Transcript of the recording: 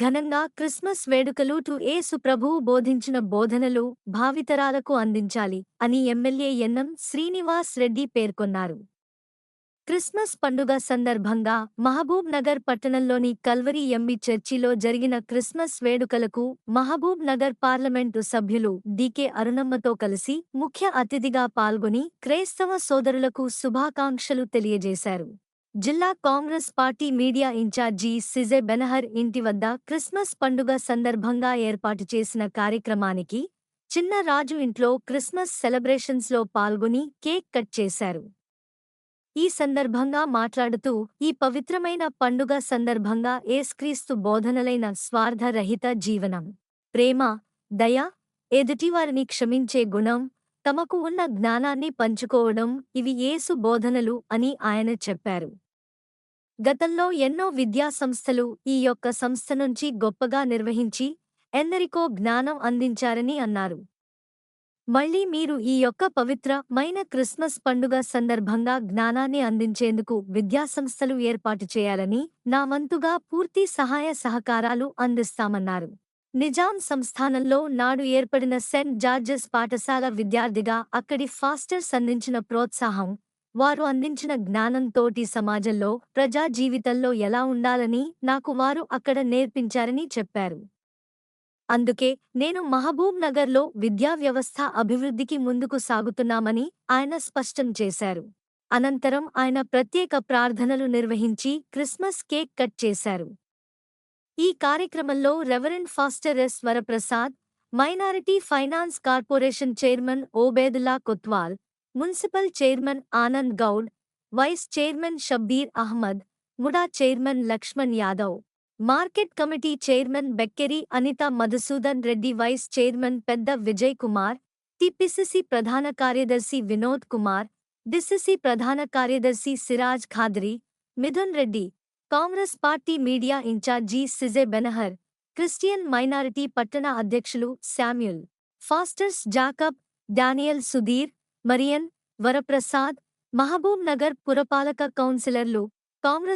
ఘనంగా క్రిస్మస్ వేడుకలు టు ఏసు ప్రభువు బోధించిన బోధనలు భావితరాలకు అందించాలి అని ఎమ్మెల్యే ఎన్నం శ్రీనివాస్ రెడ్డి పేర్కొన్నారు. క్రిస్మస్ పండుగ సందర్భంగా మహబూబ్ నగర్ పట్టణంలోని కల్వరి ఎంబి చర్చిలో జరిగిన క్రిస్మస్ వేడుకలకు మహబూబ్ నగర్ పార్లమెంటు సభ్యులు డీకే అరుణమ్మతో కలిసి ముఖ్య అతిథిగా పాల్గొని క్రైస్తవ సోదరులకు శుభాకాంక్షలు తెలియజేశారు. జిల్లా Congress party media incharge CJ Benhur ఇంటి వద్ద క్రిస్మస్ పండుగ సందర్భంగా ఏర్పాటు చేసిన కార్యక్రమానికి చిన్న రాజు ఇంట్లో క్రిస్మస్ సెలబ్రేషన్స్లో పాల్గొని కేక్ కట్ చేశారు. ఈ సందర్భంగా మాట్లాడుతూ ఈ పవిత్రమైన పండుగ సందర్భంగా ఏస్క్రీస్తు బోధనలైన స్వార్థరహిత జీవనం ప్రేమ దయ ఎదుటివారిని క్షమించే గుణం తమకు ఉన్న జ్ఞానాన్ని పంచుకోవడం ఇవి యేసు బోధనలు అని ఆయన చెప్పారు. గతంలో ఎన్నో విద్యా సంస్థలు ఈ యొక్క సంస్థ నుంచి గొప్పగా నిర్వహించి ఎందరికో జ్ఞానం అందించారని అన్నారు. మళ్ళీ మీరు ఈ యొక్క పవిత్రమైన క్రిస్మస్ పండుగ సందర్భంగా జ్ఞానాన్ని అందించేందుకు విద్యాసంస్థలు ఏర్పాటు చేయాలని నా వంతుగా పూర్తి సహాయ సహకారాలు అందిస్తామన్నారు. నిజాం సంస్థానంలో నాడు ఏర్పడిన సెంట్ జార్జెస్ పాఠశాల విద్యార్థిగా అక్కడి ఫాస్టర్స్ అందించిన ప్రోత్సాహం వారు అందించిన జ్ఞానంతోటి సమాజంలో ప్రజా జీవితంలో ఎలా ఉండాలని నాకు వారు అక్కడ నేర్పించారని చెప్పారు. అందుకే నేను మహబూబ్ నగర్లో విద్యా వ్యవస్థ అభివృద్ధికి ముందుకు సాగుతున్నామని ఆయన స్పష్టం చేశారు. అనంతరం ఆయన ప్రత్యేక ప్రార్థనలు నిర్వహించి క్రిస్మస్ కేక్ కట్ చేశారు. ఈ కార్యక్రమంలో reverend pastor S Varaprasad minority finance corporation chairman Obedulla Kotwal municipal chairman Anand Goud vice chairman Shabbir Ahmed MUDA chairman Lakshman Yadav market committee chairman Bekkeri Anitha Madhusudan Reddy vice chairman పెద్ద Vijay Kumar TPCC ప్రధాన కార్యదర్శి Vinod Kumar DCC ప్రధాన కార్యదర్శి Siraj Khadri Mithun Reddy Congress party media incharge CJ Benhur Christian minority పట్టణ అధ్యక్షులు Samuel pastors Jacob Daniel Sudheer Marian Varaprasad Mahabubnagar పురపాలక కౌన్సిలర్లు కాంగ్రెస్